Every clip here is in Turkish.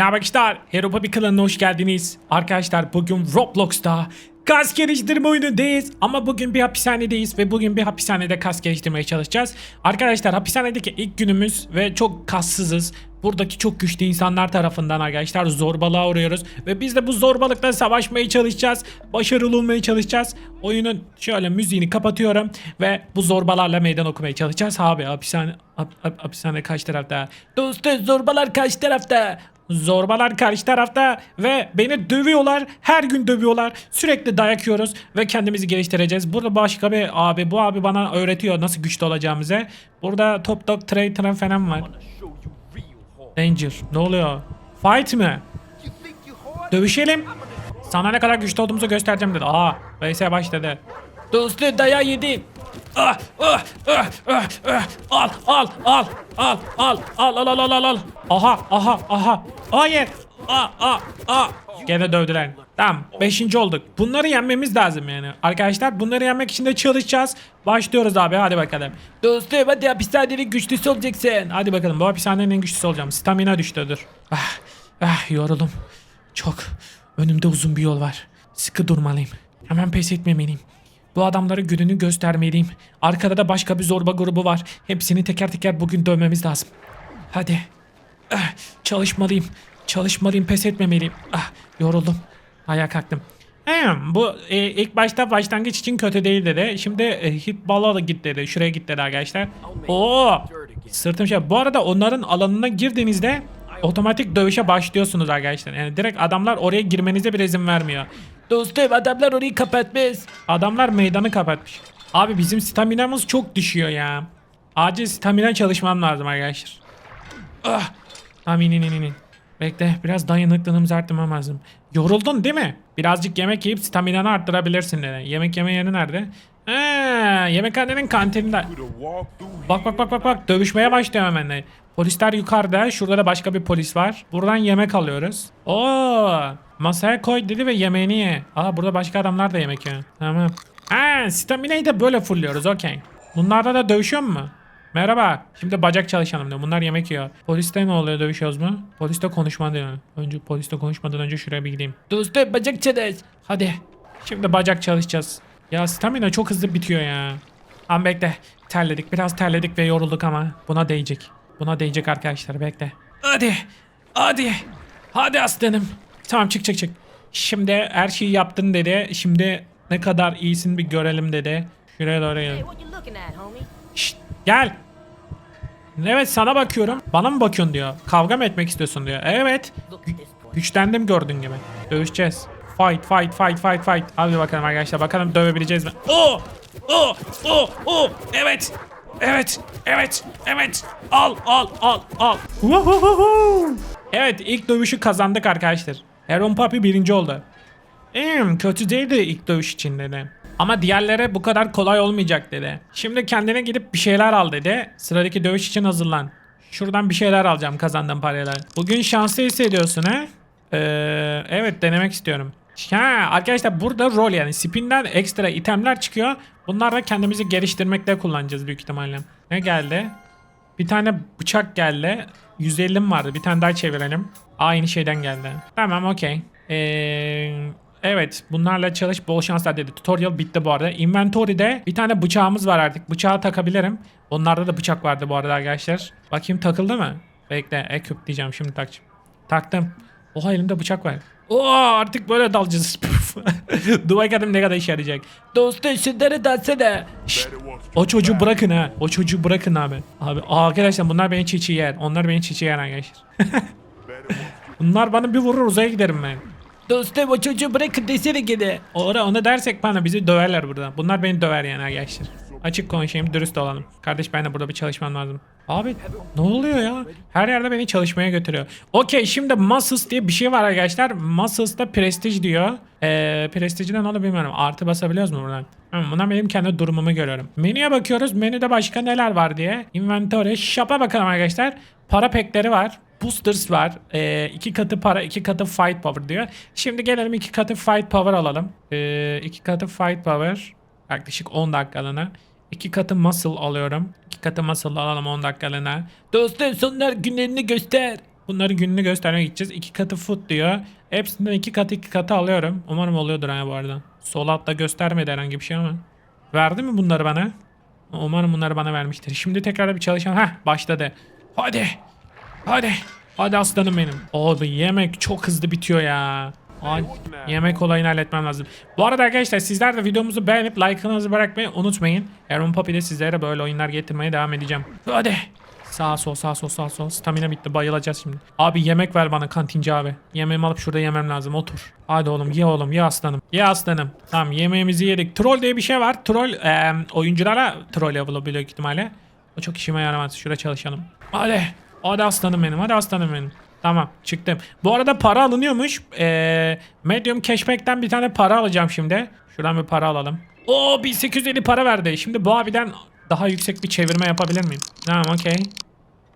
Ne arkadaşlar? Europa bir klanına hoş geldiniz. Arkadaşlar bugün Roblox'ta kas geliştirme oyunundayız. Ama bugün bir hapishanedeyiz ve bugün bir hapishanede kas geliştirmeye çalışacağız. Arkadaşlar hapishanedeki ilk günümüz ve çok kassızız. Buradaki çok güçlü insanlar tarafından arkadaşlar zorbalığa uğruyoruz. Ve biz de bu zorbalıkla savaşmaya çalışacağız. Başarılı olmaya çalışacağız. Oyunun şöyle müziğini kapatıyorum. Ve bu zorbalarla meydan okumaya çalışacağız. Abi hapishane, hap, hap- hapishane kaç tarafta? Dostum zorbalar kaç tarafta? Zorbalar karşı tarafta ve beni dövüyorlar. Her gün dövüyorlar. Sürekli dayak yiyoruz ve kendimizi geliştireceğiz. Burada başka bir abi bu abi bana öğretiyor nasıl güçlü olacağımızı. Burada Top Dog Traitor'ın falan var. Danger. Ne oluyor? Fight mi? Dövüşelim. Sana ne kadar güçlü olduğumuzu göstereceğim dedi. Aa, VS başladı. Dostu dayağı yedim. Ah, ah, ah, ah, ah. Al, al, al, al, al, al, al, al, al, al. Aha, aha, aha. Hayır. Aa, aa, aa. Gene dövdüler. Tamam, beşinci olduk. Bunları yenmemiz lazım yani. Arkadaşlar bunları yenmek için de çalışacağız. Başlıyoruz abi, hadi bakalım. Dostum hadi hapishanenin güçlüsü olacaksın. Hadi bakalım, bu hapishanenin en güçlüsü olacağım. Stamina düştü, dur. Ah, ah, yoruldum. Çok. Önümde uzun bir yol var. Sıkı durmalıyım. Hemen pes etmemeliyim. Bu adamlara gününü göstermeliyim. Arkada da başka bir zorba grubu var. Hepsini teker teker bugün dövmemiz lazım. Hadi. Ah, çalışmalıyım. Çalışmalıyım, pes etmemeliyim. Ah, yoruldum. Ayağa kalktım. Hem bu e, ilk başta başlangıç için kötü değil dedi. Şimdi e, hit bala da git dedi. Şuraya git dedi arkadaşlar. Oo! Sırtım şey. Bu arada onların alanına girdiğinizde otomatik dövüşe başlıyorsunuz arkadaşlar. Yani direkt adamlar oraya girmenize bir izin vermiyor. Dostum adamlar orayı kapatmış. Adamlar meydanı kapatmış. Abi bizim staminamız çok düşüyor ya. Acil stamina çalışmam lazım arkadaşlar. Ah! Tamam in in in. Bekle biraz dayanıklılığımızı arttırmam lazım. Yoruldun değil mi? Birazcık yemek yiyip staminanı arttırabilirsin dedi. Yemek yeme yeri nerede? Ha, yemekhanenin kantininde. Bak bak bak bak bak dövüşmeye başlıyor hemen. Polisler yukarıda. Şurada da başka bir polis var. Buradan yemek alıyoruz. Oo! Masaya koy dedi ve yemeğini ye. Aa burada başka adamlar da yemek yiyor. Tamam. Ha, stamina'yı da böyle fullüyoruz. Okey. Bunlarda da dövüşüyor mu? Merhaba. Şimdi bacak çalışalım diyor. Bunlar yemek yiyor. Poliste ne oluyor dövüşüyoruz mu? Poliste konuşma diyor. Önce poliste konuşmadan önce şuraya bir gideyim. Dostum bacak çalış. Hadi. Şimdi bacak çalışacağız. Ya stamina çok hızlı bitiyor ya. Ama bekle. Terledik. Biraz terledik ve yorulduk ama buna değecek. Buna değecek arkadaşlar. Bekle. Hadi. Hadi. Hadi aslanım. Tamam çık çık çık. Şimdi her şeyi yaptın dedi. Şimdi ne kadar iyisin bir görelim dedi. Şuraya doğru gel. Şşt, gel. Evet sana bakıyorum. Bana mı bakıyorsun diyor. Kavga mı etmek istiyorsun diyor. Evet. Güçlendim gördüğün gibi. Dövüşeceğiz. Fight fight fight fight fight. Hadi bakalım arkadaşlar. Bakalım dövebileceğiz mi? Oo! Oo! Oo! Oo! Evet. Evet. Evet. Evet. Al al al al. Vuhuhuhu. Evet ilk dövüşü kazandık arkadaşlar. Heron Papi birinci oldu. Hmm, kötü değildi ilk dövüş için dedi. Ama diğerlere bu kadar kolay olmayacak dedi. Şimdi kendine gidip bir şeyler al dedi. Sıradaki dövüş için hazırlan. Şuradan bir şeyler alacağım kazandığım parayla. Bugün şanslı hissediyorsun ha? Ee, evet denemek istiyorum. Ha, arkadaşlar burada rol yani spinden ekstra itemler çıkıyor. Bunlar da kendimizi geliştirmekte kullanacağız büyük ihtimalle. Ne geldi? Bir tane bıçak geldi. 150'm vardı. Bir tane daha çevirelim. Aynı şeyden geldi. Tamam okey. Ee, evet bunlarla çalış bol şanslar dedi. Tutorial bitti bu arada. Inventory'de bir tane bıçağımız var artık. Bıçağı takabilirim. Onlarda da bıçak vardı bu arada arkadaşlar. Bakayım takıldı mı? Bekle equip diyeceğim şimdi takacağım. Taktım. Oha elimde bıçak var. Oo artık böyle dalacağız. Dur bakalım ne kadar işe yarayacak. Dostum şunları dalsana. Şşt, o çocuğu bırakın ha. O çocuğu bırakın abi. Abi arkadaşlar bunlar beni çiğ yer. Onlar beni çiğ yer arkadaşlar. bunlar bana bir vurur uzaya giderim ben. Dostum o çocuğu bırakın desene gene. Ora onu dersek bana bizi döverler burada. Bunlar beni döver yani arkadaşlar. Açık konuşayım dürüst olalım. Kardeş ben de burada bir çalışmam lazım. Abi ne oluyor ya? Her yerde beni çalışmaya götürüyor. Okey şimdi Muscles diye bir şey var arkadaşlar. Muscles'da Prestige diyor. Ee, Prestige'den onu bilmiyorum. Artı basabiliyoruz mu buradan? Bundan benim kendi durumumu görüyorum. Menüye bakıyoruz. Menüde başka neler var diye. Inventory. Shop'a bakalım arkadaşlar. Para pekleri var. Boosters var. Ee, iki katı para, iki katı fight power diyor. Şimdi gelelim iki katı fight power alalım. Ee, iki katı fight power. Yaklaşık 10 dakikalığına. İki katı muscle alıyorum. İki katı muscle alalım 10 dakikalığına. Dostum sonlar günlerini göster. Bunları gününü göstermeye gideceğiz. İki katı food diyor. Hepsinden iki katı iki katı alıyorum. Umarım oluyordur ha bu arada. Sol altta göstermedi herhangi bir şey ama. Verdi mi bunları bana? Umarım bunları bana vermiştir. Şimdi tekrar bir çalışalım. Heh başladı. Hadi. Hadi. Hadi aslanım benim. Abi yemek çok hızlı bitiyor ya. Ay, yemek olayını halletmem lazım. Bu arada arkadaşlar sizler de videomuzu beğenip like'ınızı bırakmayı unutmayın. Erun Papi de sizlere böyle oyunlar getirmeye devam edeceğim. Hadi. Sağ sol sağ sol sağ sol. Stamina bitti bayılacağız şimdi. Abi yemek ver bana kantinci abi. Yemeğimi alıp şurada yemem lazım otur. Hadi oğlum ye oğlum ye aslanım. Ye aslanım. Tamam yemeğimizi yedik. Troll diye bir şey var. Troll eee, oyunculara troll büyük ihtimalle. O çok işime yaramaz. Şurada çalışalım. Hadi. Hadi aslanım benim. Hadi aslanım benim. Tamam çıktım. Bu arada para alınıyormuş. Ee, Medium Cashback'ten bir tane para alacağım şimdi. Şuradan bir para alalım. Oo 1850 para verdi. Şimdi bu abiden daha yüksek bir çevirme yapabilir miyim? Tamam okey.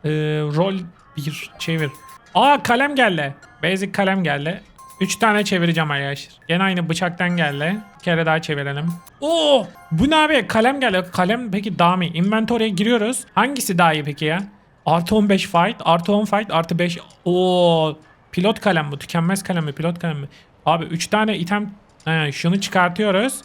Ee, rol bir çevir. Aa kalem geldi. Basic kalem geldi. 3 tane çevireceğim arkadaşlar. Gene aynı bıçaktan geldi. Bir kere daha çevirelim. Oo! Bu ne abi? Kalem geldi. Kalem peki daha mı? Inventory'e giriyoruz. Hangisi daha iyi peki ya? Artı 15 fight, artı 10 fight, artı 5. Oo! Pilot kalem bu. Tükenmez kalem mi? Pilot kalem mi? Abi 3 tane item. He, şunu çıkartıyoruz.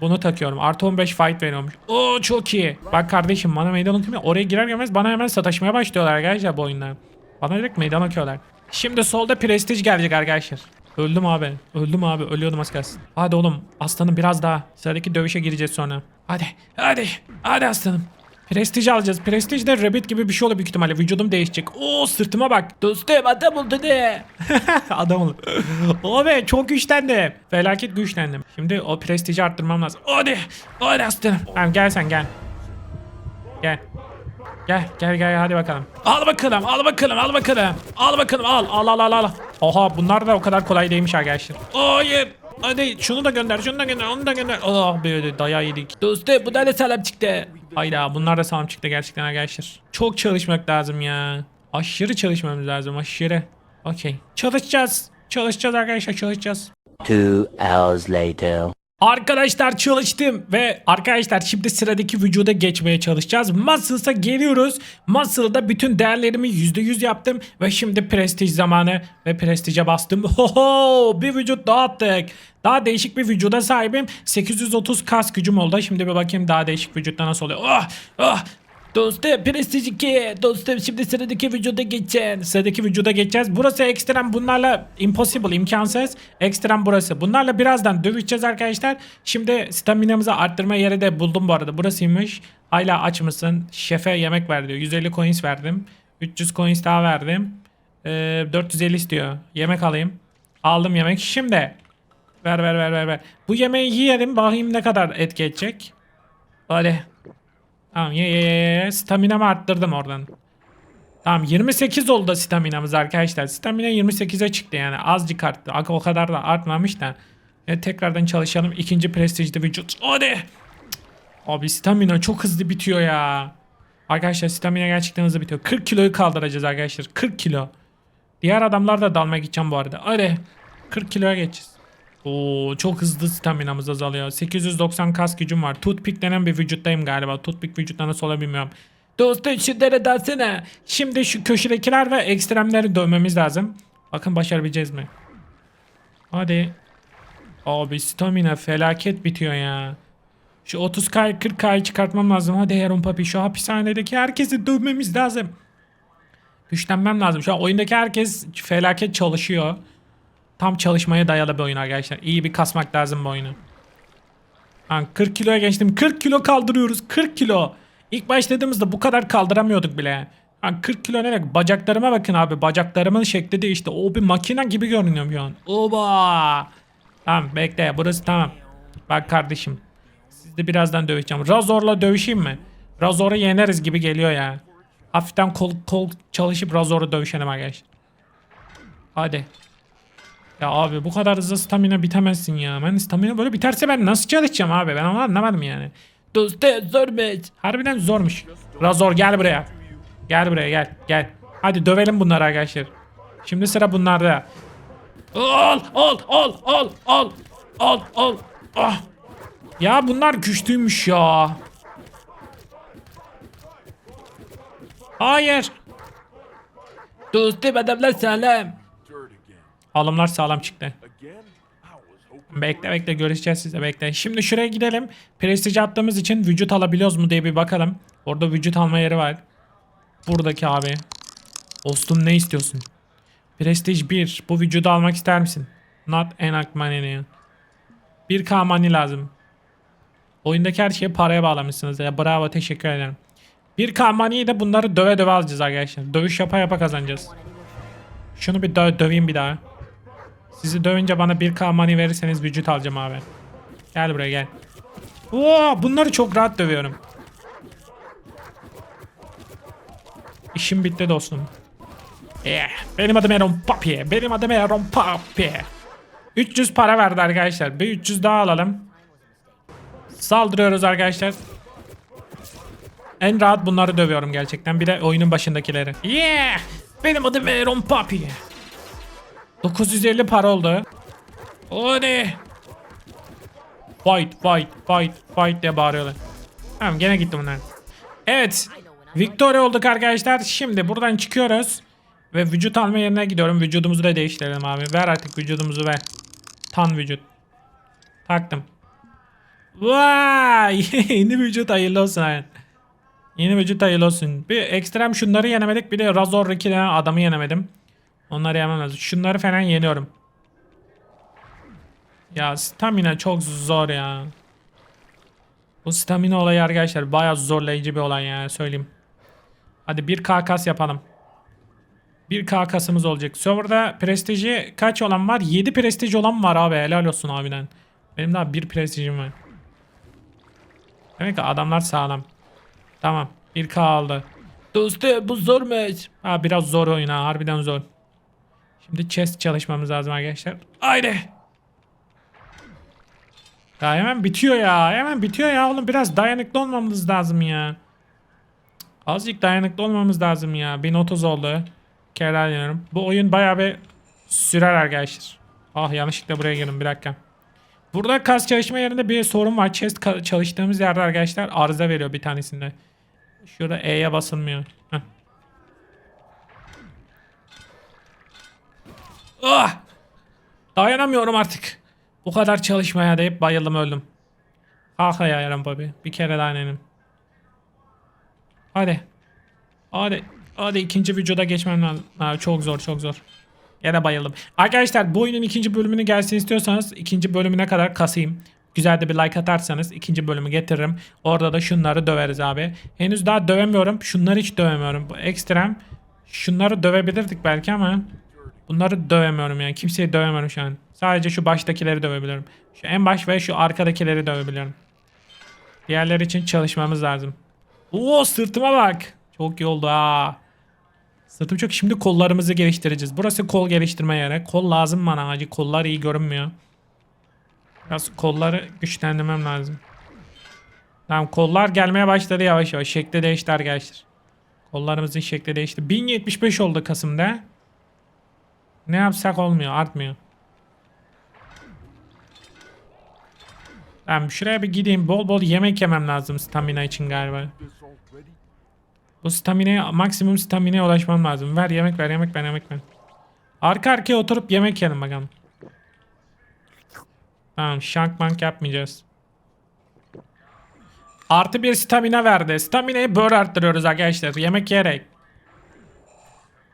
Bunu takıyorum. Artı 15 fight veriyormuş. Oo çok iyi. Bak kardeşim bana meydan okumuyor. Oraya girer girmez bana hemen sataşmaya başlıyorlar arkadaşlar bu oyunda. Bana direkt meydan okuyorlar. Şimdi solda prestij gelecek arkadaşlar. Öldüm abi. Öldüm abi. Ölüyordum az kalsın. Hadi oğlum. Aslanım biraz daha. Sıradaki dövüşe gireceğiz sonra. Hadi. Hadi. Hadi aslanım. Prestij alacağız. Prestij de rabbit gibi bir şey olur büyük ihtimalle. Vücudum değişecek. Oo sırtıma bak. Dostum adam oldu de. adam oldu. Abi çok güçlendim. Felaket güçlendim. Şimdi o prestiji arttırmam lazım. Hadi. Hadi aslanım. Tamam gel sen gel. Gel. Gel gel gel hadi bakalım. Al bakalım al bakalım al bakalım. Al bakalım al al al al al. Oha bunlar da o kadar kolay değilmiş arkadaşlar. Hayır. Hadi şunu da gönder şunu da gönder onu da gönder. Oh böyle dayağı yedik. Dostum bu da salam çıktı. Hayda bunlar da salam çıktı gerçekten arkadaşlar. Çok çalışmak lazım ya. Aşırı çalışmamız lazım aşırı. Okey. Çalışacağız. Çalışacağız arkadaşlar çalışacağız. Two hours later. Arkadaşlar çalıştım ve arkadaşlar şimdi sıradaki vücuda geçmeye çalışacağız. Muscles'a geliyoruz. Muscle'da bütün değerlerimi %100 yaptım ve şimdi prestij zamanı ve prestije bastım. Hoho bir vücut daha attık. Daha değişik bir vücuda sahibim. 830 kas gücüm oldu. Şimdi bir bakayım daha değişik vücutta nasıl oluyor. Oh, oh. Dostum Prestige 2. Dostum şimdi sıradaki vücuda geçeceğiz. Sıradaki vücuda geçeceğiz. Burası ekstrem bunlarla impossible imkansız. Ekstrem burası. Bunlarla birazdan dövüşeceğiz arkadaşlar. Şimdi staminamızı arttırma yeri de buldum bu arada. Burasıymış. Hala aç mısın? Şefe yemek ver diyor. 150 coins verdim. 300 coins daha verdim. Ee, 450 istiyor. Yemek alayım. Aldım yemek. Şimdi ver ver ver ver ver. Bu yemeği yiyelim. Bakayım ne kadar etki edecek. Hadi. Tamam ye ye ye. Staminamı arttırdım oradan. Tamam 28 oldu staminamız arkadaşlar. Stamina 28'e çıktı yani azıcık arttı. O kadar da artmamış da. E, tekrardan çalışalım. İkinci prestijli vücut. Hadi. Abi stamina çok hızlı bitiyor ya. Arkadaşlar stamina gerçekten hızlı bitiyor. 40 kiloyu kaldıracağız arkadaşlar. 40 kilo. Diğer adamlar da dalmaya gideceğim bu arada. Hadi. 40 kiloya geçeceğiz. Oo çok hızlı staminamız azalıyor. 890 kas gücüm var. Toothpick denen bir vücuttayım galiba. Toothpick vücuttan nasıl olabilir bilmiyorum. Dostum şunları dalsana. Şimdi şu köşedekiler ve ekstremleri dövmemiz lazım. Bakın başarabileceğiz mi? Hadi. Abi stamina felaket bitiyor ya. Şu 30k 40k'yı çıkartmam lazım. Hadi Heron Papi şu hapishanedeki herkesi dövmemiz lazım. Güçlenmem lazım. Şu an oyundaki herkes felaket çalışıyor. Tam çalışmaya dayalı bir oyun arkadaşlar. İyi bir kasmak lazım bu oyunu. Ha, 40 kiloya geçtim. 40 kilo kaldırıyoruz. 40 kilo. İlk başladığımızda bu kadar kaldıramıyorduk bile. Ha, 40 kilo ne demek? Bacaklarıma bakın abi. Bacaklarımın şekli değişti. O bir makine gibi görünüyorum şu an. Oba. Tamam bekle. Burası tamam. Bak kardeşim. Sizi birazdan döveceğim. Razor'la dövüşeyim mi? Razor'u yeneriz gibi geliyor ya. Hafiften kol, kol çalışıp Razor'u dövüşelim arkadaşlar. Hadi. Ya abi bu kadar hızlı stamina bitemezsin ya. Ben stamina böyle biterse ben nasıl çalışacağım abi? Ben onu anlamadım yani. Dostu zormuş. Harbiden zormuş. Razor gel buraya. Gel buraya gel gel. Hadi dövelim bunları arkadaşlar. Şimdi sıra bunlarda. Al al al al al al al. Ah. Ya bunlar güçlüymüş ya. Hayır. Dostum adamlar sağlam. Alımlar sağlam çıktı. Bekle bekle görüşeceğiz size bekle. Şimdi şuraya gidelim. Prestij attığımız için vücut alabiliyoruz mu diye bir bakalım. Orada vücut alma yeri var. Buradaki abi. Dostum ne istiyorsun? Prestij 1. Bu vücudu almak ister misin? Not enough money diyor. 1k money lazım. Oyundaki her şeyi paraya bağlamışsınız ya. Bravo teşekkür ederim. 1k money'i de bunları döve döve alacağız arkadaşlar. Dövüş yapa yapa kazanacağız. Şunu bir dö döveyim bir daha. Sizi dövünce bana 1k money verirseniz vücut alacağım abi. Gel buraya gel. Oo, bunları çok rahat dövüyorum. İşim bitti dostum. Eh, benim adım Aaron Papi. Benim adım Aaron Papi. 300 para verdi arkadaşlar. Bir 300 daha alalım. Saldırıyoruz arkadaşlar. En rahat bunları dövüyorum gerçekten. Bir de oyunun başındakileri. Yeah! Benim adım Aaron Papi. 950 para oldu. O ne? Fight, fight, fight, fight diye bağırıyorlar. Tamam gene gitti bunlar. Evet. Victoria olduk arkadaşlar. Şimdi buradan çıkıyoruz. Ve vücut alma yerine gidiyorum. Vücudumuzu da değiştirelim abi. Ver artık vücudumuzu ver. Tan vücut. Taktım. Vay! Yeni vücut hayırlı olsun abi. Yeni vücut hayırlı olsun. Bir ekstrem şunları yenemedik. Bir de Razor 2 tane adamı yenemedim. Onları yemem lazım. Şunları falan yeniyorum. Ya stamina çok zor ya. Bu stamina olayı arkadaşlar bayağı zorlayıcı bir olay ya söyleyeyim. Hadi bir kas yapalım. Bir kasımız olacak. Serverda prestiji kaç olan var? 7 prestij olan var abi helal olsun abiden. Benim daha bir prestijim var. Demek ki adamlar sağlam. Tamam 1k aldı. Dostum bu zormuş. Ha biraz zor oyun ha harbiden zor. Şimdi chest çalışmamız lazım arkadaşlar. Haydi. Ya hemen bitiyor ya. Hemen bitiyor ya oğlum. Biraz dayanıklı olmamız lazım ya. Azıcık dayanıklı olmamız lazım ya. 1030 oldu. Kere diyorum. Bu oyun bayağı bir sürer arkadaşlar. Ah yanlışlıkla buraya girdim bir dakika. Burada kas çalışma yerinde bir sorun var. Chest çalıştığımız yerde arkadaşlar arıza veriyor bir tanesinde. Şurada E'ye basılmıyor. Heh. Ah! Dayanamıyorum artık. Bu kadar çalışmaya deyip bayıldım öldüm. Ah ya babi. Bir kere daha denedim. Hadi. Hadi. Hadi ikinci vücuda geçmem lazım. Ha, çok zor çok zor. Yine bayıldım. Arkadaşlar bu oyunun ikinci bölümünü gelsin istiyorsanız ikinci bölümüne kadar kasayım. Güzel de bir like atarsanız ikinci bölümü getiririm. Orada da şunları döveriz abi. Henüz daha dövemiyorum. Şunları hiç dövemiyorum. Bu ekstrem. Şunları dövebilirdik belki ama bunları dövemiyorum yani. Kimseyi dövemiyorum şu an. Sadece şu baştakileri dövebilirim. Şu en baş ve şu arkadakileri dövebilirim. Diğerleri için çalışmamız lazım. Oo sırtıma bak. Çok iyi oldu ha. Sırtım çok. Şimdi kollarımızı geliştireceğiz. Burası kol geliştirme yeri. Kol lazım bana acı. Kollar iyi görünmüyor. Biraz kolları güçlendirmem lazım. Tamam kollar gelmeye başladı yavaş yavaş. Şekli değişti arkadaşlar. Kollarımızın şekli değişti. 1075 oldu Kasım'da. Ne yapsak olmuyor. Artmıyor. Tamam şuraya bir gideyim. Bol bol yemek yemem lazım stamina için galiba. Bu stamina'ya maksimum stamina'ya ulaşmam lazım. Ver yemek ver yemek ver yemek ver. Arka arkaya oturup yemek yiyelim bakalım. Tamam shank bank yapmayacağız. Artı bir stamina verdi. Stamina'yı böyle arttırıyoruz arkadaşlar. Yemek yiyerek.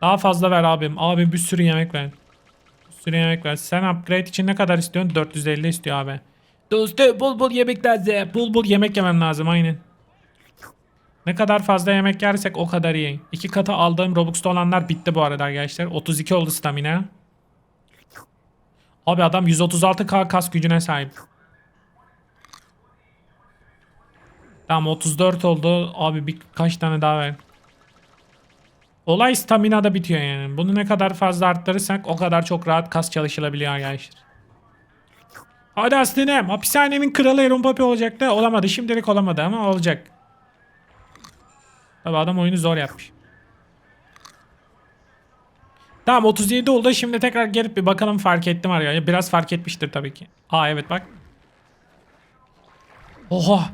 Daha fazla ver abim. Abi bir sürü yemek ver. Bir sürü yemek ver. Sen upgrade için ne kadar istiyorsun? 450 istiyor abi. Dostum bol bol yemek lazım. Bol bol yemek yemem lazım aynen. Ne kadar fazla yemek yersek o kadar iyi. İki katı aldığım Robux'ta olanlar bitti bu arada arkadaşlar. 32 oldu stamina. Abi adam 136k kas gücüne sahip. Tamam 34 oldu. Abi birkaç tane daha ver. Olay stamina da bitiyor yani. Bunu ne kadar fazla arttırırsak o kadar çok rahat kas çalışılabiliyor arkadaşlar. Hadi aslanım. Hapishanenin kralı Aaron Papi olacaktı. Olamadı. Şimdilik olamadı ama olacak. Tabi adam oyunu zor yapmış. Tamam 37 oldu. Şimdi tekrar gelip bir bakalım fark ettim arkadaşlar. Biraz fark etmiştir tabii ki. Aa evet bak. Oha.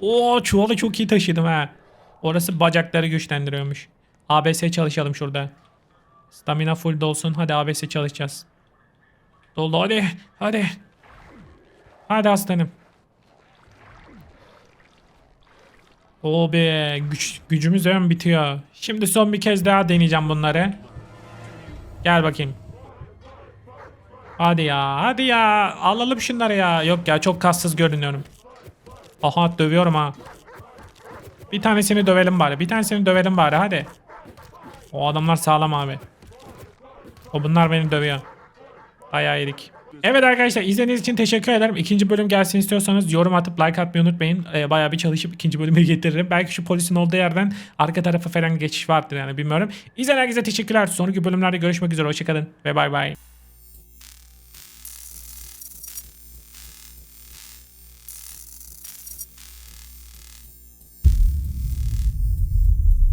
Oo çuvalı çok iyi taşıdım ha. Orası bacakları güçlendiriyormuş. ABS çalışalım şurada. Stamina full dolsun. Hadi ABS çalışacağız. Doldu hadi. Hadi. Hadi aslanım. O be güç, gücümüz ön bitiyor. Şimdi son bir kez daha deneyeceğim bunları. Gel bakayım. Hadi ya hadi ya alalım şunları ya. Yok ya çok kassız görünüyorum. Aha dövüyorum ha. Bir tanesini dövelim bari. Bir tanesini dövelim bari hadi. O adamlar sağlam abi. O bunlar beni dövüyor. Bayağı yedik. Evet arkadaşlar izlediğiniz için teşekkür ederim. İkinci bölüm gelsin istiyorsanız yorum atıp like atmayı unutmayın. Ee, bayağı bir çalışıp ikinci bölümü getiririm. Belki şu polisin olduğu yerden arka tarafa falan geçiş vardır yani bilmiyorum. İzleyen herkese teşekkürler. Sonraki bölümlerde görüşmek üzere. Hoşçakalın ve bay bay.